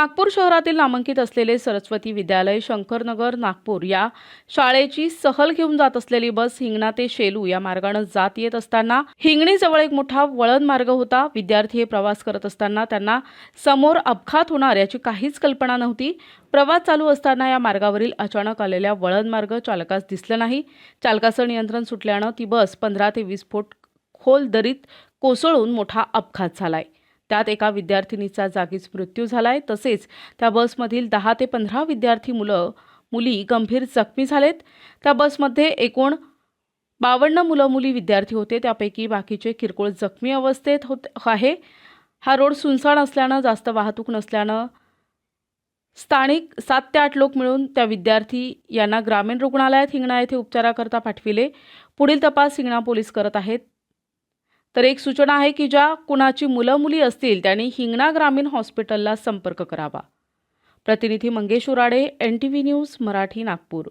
नागपूर शहरातील नामांकित असलेले सरस्वती विद्यालय शंकरनगर नागपूर या शाळेची सहल घेऊन जात असलेली बस हिंगणा ते शेलू या मार्गानं जात येत असताना हिंगणीजवळ एक मोठा वळण मार्ग होता. विद्यार्थी हे प्रवास करत असताना त्यांना समोर अपघात होणार याची काहीच कल्पना नव्हती. प्रवास चालू असताना या मार्गावरील अचानक आलेल्या वळण मार्ग चालकास दिसलं नाही. चालकाचं नियंत्रण सुटल्यानं ती बस पंधरा ते वीस फूट खोल दरीत कोसळून मोठा अपघात झालाय. त्यात एका विद्यार्थिनीचा जागीच मृत्यू झाला आहे तसेच त्या बसमधील दहा ते पंधरा विद्यार्थी मुलं मुली गंभीर जखमी झालेत. त्या बसमध्ये एकूण बावन्न मुलं मुली विद्यार्थी होते. त्यापैकी बाकीचे किरकोळ जखमी अवस्थेत होत आहे. हा रोड सुनसाण असल्यानं जास्त वाहतूक नसल्यानं स्थानिक सात ते आठ लोक मिळून त्या विद्यार्थी यांना ग्रामीण रुग्णालयात हिंगणा येथे उपचाराकरता पाठविले. पुढील तपास हिंगणा पोलीस करत आहेत. तर एक सूचना आहे की ज्या कुणाची मुलं मुली असतील त्यांनी हिंगणा ग्रामीण हॉस्पिटलला संपर्क करावा. प्रतिनिधी Mangesh Urade N T V news Marathi Nagpur.